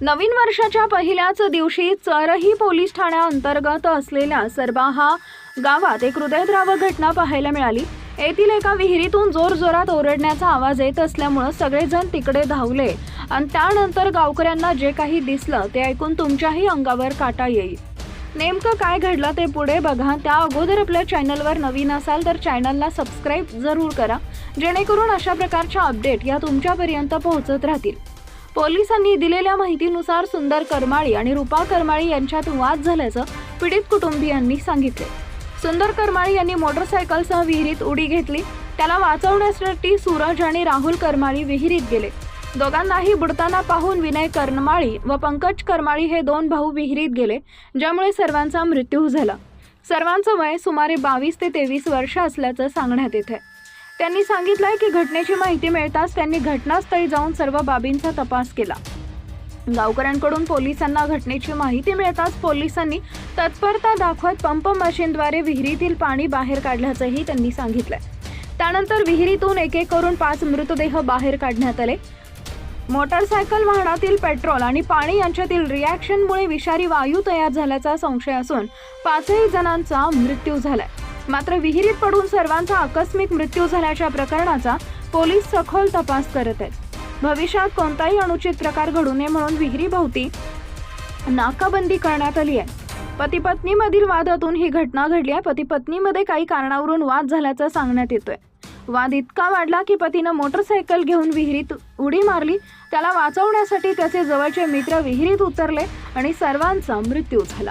नवीन वर्षाच्या पहिल्याच दिवशी चरही पोलीस ठाण्याअंतर्गत असलेल्या सरबाहा गावात एक हृदयद्रावक घटना पाहायला मिळाली. येथील एका विहिरीतून जोरजोरात ओरडण्याचा आवाज येत असल्यामुळं सगळेजण तिकडे धावले आणि त्यानंतर गावकऱ्यांना जे काही दिसलं ते ऐकून तुमच्याही अंगावर काटा येईल. नेमकं काय घडलं ते पुढे बघा. त्या अगोदर आपल्या चॅनलवर नवीन असाल तर चॅनलला सबस्क्राईब जरूर करा जेणेकरून अशा प्रकारच्या अपडेट या तुमच्यापर्यंत पोहोचत राहतील. पोलिसांनी दिलेल्या माहितीनुसार सुंदर करमाळी आणि रुपा करमाळी यांच्यात वाद झाल्याचं पीडित कुटुंबियांनी सांगितले. सुंदर करमाळी यांनी मोटरसायकलसह विहिरीत उडी घेतली. त्याला वाचवण्यासाठी सूरज आणि राहुल करमाळी विहिरीत गेले. दोघांनाही बुडताना पाहून विनय करमाळी व पंकज करमाळी हे दोन भाऊ विहिरीत गेले ज्यामुळे सर्वांचा मृत्यू झाला. सर्वांचं वय सुमारे बावीस ते तेवीस वर्ष असल्याचं सांगण्यात येत आहे त्यांनी सांगितलंय की घटनेची माहिती मिळताच त्यांनी घटनास्थळी जाऊन सर्व बाबींचा तपास केला. गावकऱ्यांकडून पोलिसांना घटनेची माहिती मिळताच पोलिसांनी तत्परता दाखवत पंप मशीनद्वारे विहिरीतील पाणी बाहेर काढल्याचंही त्यांनी सांगितलंय. त्यानंतर विहिरीतून एक एक करून पाच मृतदेह बाहेर काढण्यात आले. मोटारसायकल वाहनातील पेट्रोल आणि पाणी यांच्यातील रिॲक्शनमुळे विषारी वायू तयार झाल्याचा संशय असून पाचही जणांचा मृत्यू झालाय. मात्र विहिरीत पडून सर्वांचा आकस्मिक मृत्यू झाल्याच्या प्रकरणाचा पोलीस सखोल तपास करत आहेत. भविष्यात कोणताही अनुचित प्रकार घडू नये म्हणून विहिरीभोवती नाकाबंदी करण्यात आली आहे. पती पत्नीमधील वादातून ही घटना घडली आहे. पती पत्नीमध्ये काही कारणावरून वाद झाल्याचं सांगण्यात येतोय. वाद इतका वाढला की पतीनं मोटरसायकल घेऊन विहिरीत उडी मारली. त्याला वाचवण्यासाठी त्याचे जवळचे मित्र विहिरीत उतरले आणि सर्वांचा मृत्यू झाला.